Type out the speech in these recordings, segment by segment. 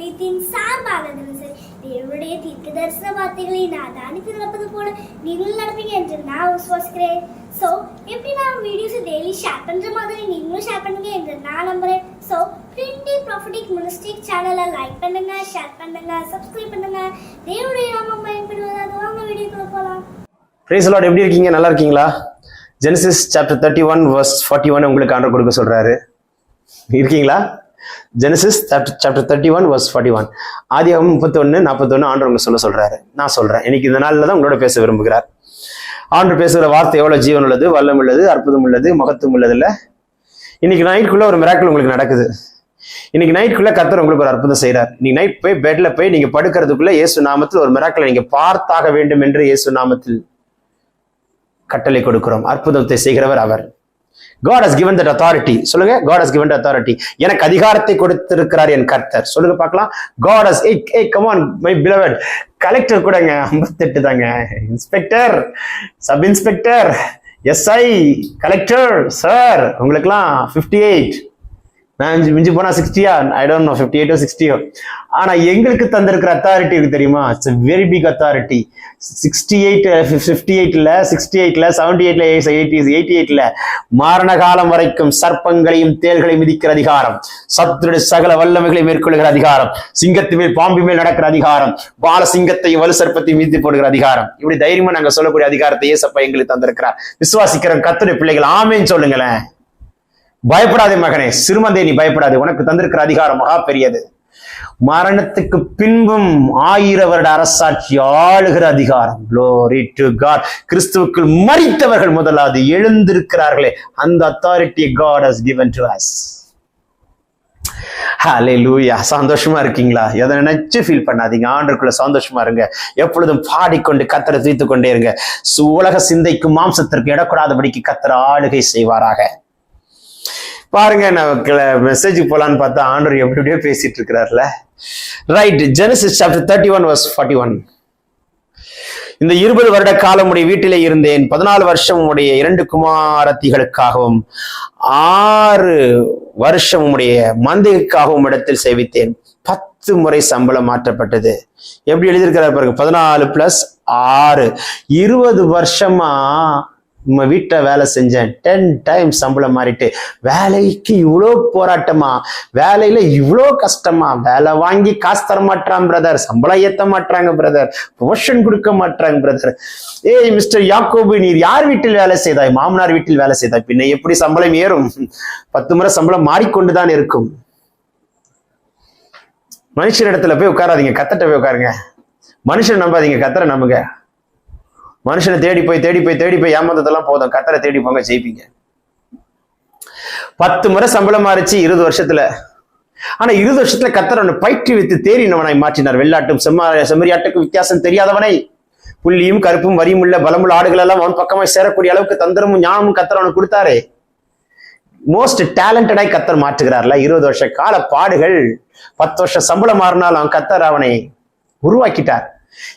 தரிசன ஊழியத்தின் சரி தேவனுடைய தீர்க்க தரிசன வார்த்தைகளை நான் தானித்து நடப்பது போல நீங்களும் நடப்பீங்க என்று நான் விசுவாசிக்கிறேன். ஸோ எப்படி நான் வீடியோஸ் டெய்லி ஷேர் பண்ற மாதிரி நீங்களும் ஷேர் பண்ணுங்க என்று நான் நம்புறேன். ஸோ பிரிண்டி ப்ராஃபிட்டிக் மினிஸ்டிக் சேனலை லைக் பண்ணுங்க ஷேர் பண்ணுங்க சப்ஸ்கிரைப் பண்ணுங்க. தேவனுடைய நாமம் பயன்படுவதாக வாங்க வீடியோக்குள்ள போகலாம் பிரைஸ் லார்ட் எப்படி இருக்கீங்க? நல்லா இருக்கீங்களா? Genesis chapter thirty one verse forty one உங்களுக்கு ஆண்டர் கொடுக்க சொல்றாரு. இருக்கீங்களா? Genesis chapter thirty one verse forty one ஆதியாகம் முப்பத்தொன்று நாற்பத்தொன்று ஆண்டர் உங்களுக்கு சொல்ல சொல்றாரு. நான் சொல்றேன். இன்னைக்கு இந்த நாளில் தான் உங்களோட பேச விரும்புகிறார். ஆண்டு பேசுகிற வார்த்தை எவ்வளவு ஜீவன் உள்ளது வல்லம் உள்ளது அற்புதம் உள்ளது மகத்துவம் உள்ளது இல்ல இன்னைக்கு நைட்டுக்குள்ள ஒரு மிராக்கள் உங்களுக்கு நடக்குது. இன்னைக்கு நைட்டுக்குள்ள கத்தர் உங்களுக்கு ஒரு அற்புதம் செய்கிறார் இன்னைக்கு நைட் போய் பெட்ல போய் நீங்க படுக்கிறதுக்குள்ள இயேசு நாமத்தில் ஒரு மிராக்களை நீங்க பார்த்தாக வேண்டும் என்று இயேசு நாமத்தில் கட்டளை கொடுக்கிறோம். அற்புதத்தை செய்கிறவர் அவர். God has given that authority சொல்லுங்க. காட் ஹஸ் கிவன் அத்தாரிட்டி எனக்கு அதிகாரத்தை கொடுத்திருக்கிறார் என் கர்த்தர். சொல்லுங்க பார்க்கலாம். God has a a come on my beloved collector கூடங்க. 58 தாங்க. Inspector sub inspector SI collector sir உங்களுக்குலாம் 58 நான் மிஞ்சி- மிஞ்சி போனா சிக்ஸ்டியா ஐ டோன்ட் நோ ஃபிஃப்டி எயிட்டோ சிக்ஸ்டியோ ஆனா எங்களுக்கு தந்திருக்கிற அத்தாரிட்டி இருக்கு தெரியுமா? It's very big authority sixty eight fifty எயிட்ல சிக்ஸ்டி எயிட்ல செவன்டி எயிட்ல எயிட்டி எயிட்டி எயிட்ல மரண காலம் வரைக்கும் சர்ப்பங்களையும் தேள்களையும் மிதிக்கிற அதிகாரம். சத்துடைய சகல வல்லமைகளை மேற்கொள்கிற அதிகாரம். சிங்கத்து மேல் பாம்பு மேல் நடக்கிற அதிகாரம். பால சிங்கத்தையும் வலு சர்ப்பத்தையும் மிதித்து போடுகிற அதிகாரம். இப்படி தைரியமா நாங்க சொல்லக்கூடிய அதிகாரத்தை ஏசப்பா எங்களுக்கு தந்திருக்கிறார். விசுவாசிக்கிற கத்துடைய பிள்ளைகள் ஆமேன்னு சொல்லுங்களேன். பயப்படாதே மகனே சிறுமந்தே நீ பயப்படாதே. உனக்கு தந்திருக்கிற அதிகாரம் மகா பெரியது. மரணத்துக்கு பின்பும் ஆயிர வருட அரசாட்சி ஆளுகிற அதிகாரம். Glory கிறிஸ்துவுக்குள் மறித்தவர்கள் முதலாவது எழுந்திருக்கிறார்களே. அந்த authority God given to us hallelujah சந்தோஷமா இருக்கீங்களா? எதை நினைச்சு ஃபீல் பண்ணாதீங்க. ஆண்டுக்குள்ள சந்தோஷமா இருங்க. எப்பொழுதும் பாடிக்கொண்டு கத்தரை தீர்த்து கொண்டே இருங்க. சு- உலக சிந்தைக்கும் மாம்சத்திற்கு இடக்கூடாதபடிக்கு கத்தர் ஆளுகை செய்வாராக. பாருங்க நான் மெசேஜ் போலான்னு பார்த்தா ஆண்டவர் எப்படி எப்படியோ பேசிட்டு இருக்கிறார்ல. Right Genesis chapter thirty one verse forty one இந்த இருபது வருட காலம் உடைய வீட்டிலே இருந்தேன். பதினாலு வருஷம் உடைய இரண்டு குமாரத்திகளுக்காகவும் ஆறு வருஷம் உடைய மந்தைக்காகவும் இடத்தில் சேவித்தேன். பத்து முறை சம்பளம் மாற்றப்பட்டது. எப்படி எழுதியிருக்கிறார் பாருங்க பதினாலு பிளஸ் ஆறு. இருபது வருஷமா நம்ம வீட்டை வேலை செஞ்சேன். டென் டைம் சம்பளம் மாறிட்டு வேலைக்கு இவ்வளோ போராட்டமா? வேலையில இவ்வளோ கஷ்டமா? வேலை வாங்கி காசு தர மாட்டான் பிரதர் சம்பளம் ஏற்ற மாட்டாங்க பிரதர் ப்ரொமோஷன் கொடுக்க மாட்டாங்க பிரதர் ஏய் மிஸ்டர் யாக்கோபு நீர் யார் வீட்டில் வேலை செய்தாய்? மாமனார் வீட்டில் வேலை செய்தாய். பின்ன எப்படி சம்பளம் ஏறும்? பத்து முறை சம்பளம் மாறிக்கொண்டுதான் இருக்கும். மனுஷன் இடத்துல போய் உட்காராதீங்க. கத்தட்ட போய் உட்காருங்க. மனுஷன் நம்பாதீங்க. கத்தரை நம்புங்க. மனுஷனை தேடி போய் தேடி போய் தேடி போய் ஏமாந்ததெல்லாம் போதும். கத்தரை தேடி போங்க ஜெயிப்பீங்க. பத்து முறை சம்பளம் மாறிச்சு இருபது வருஷத்துல. ஆனா இருபது வருஷத்துல கத்தர் அவனை பயிற்றுவித்து தேறினவனாய் மாற்றினார். வெள்ளாட்டும் செம்ம செம்மறியாட்டுக்கும் வித்தியாசம் தெரியாதவனை. புள்ளியும் கருப்பும் வரியும் உள்ள பலமுள்ள ஆடுகள் எல்லாம் அவன் பக்கமாய் சேரக்கூடிய அளவுக்கு தந்திரமும் ஞானமும் கத்தர் அவனுக்கு கொடுத்தாரே. மோஸ்ட் டேலண்டடாய் கத்தர் மாற்றுகிறார்ல. இருபது வருஷ கால பாடுகள் பத்து வருஷம் சம்பளம் மாறினாலும் அவன் கத்தர் அவனை உருவாக்கிட்டார்.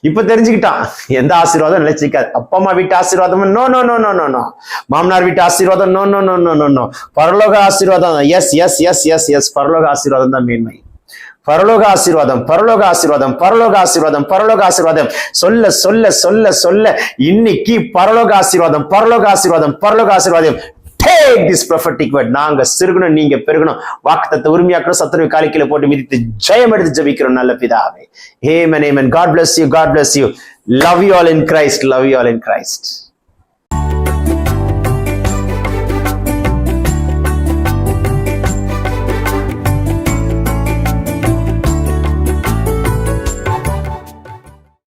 இப்ப தெரிஞ்சுக்கிட்டான். எந்த ஆசீர்வாதம் நிலைச்சிக்காது அப்பா அம்மா வீட்டு ஆசீர்வாதம்? No no no no no no மாமனார் வீட்டு ஆசீர்வாதம்? No no no no no no பரலோக ஆசீர்வாதம்? Yes yes yes yes yes பரலோக ஆசீர்வாதம் தான் மேன்மை பரலோக ஆசீர்வாதம் பரலோக ஆசீர்வாதம் பரலோக ஆசீர்வாதம் பரலோக ஆசீர்வாதம். சொல்ல சொல்ல சொல்ல சொல்ல. இன்னைக்கு பரலோக ஆசீர்வாதம் பரலோக ஆசீர்வாதம் பரலோக ஆசீர்வாதம். டேக் திஸ் ப்ரொஃபட்டிக் வேர்ட் நாங்க சிறுகணும் நீங்க பெருகணும். வாக்குத்தத்தை உரிமையாக்கணும் சத்துருவை காலிக்கையில போட்டு மிதித்து ஜெயம் எடுத்து ஜபிக்கிறோம் நல்ல பிதாவே. Amen amen God bless you God bless you love you all in Christ love you all in Christ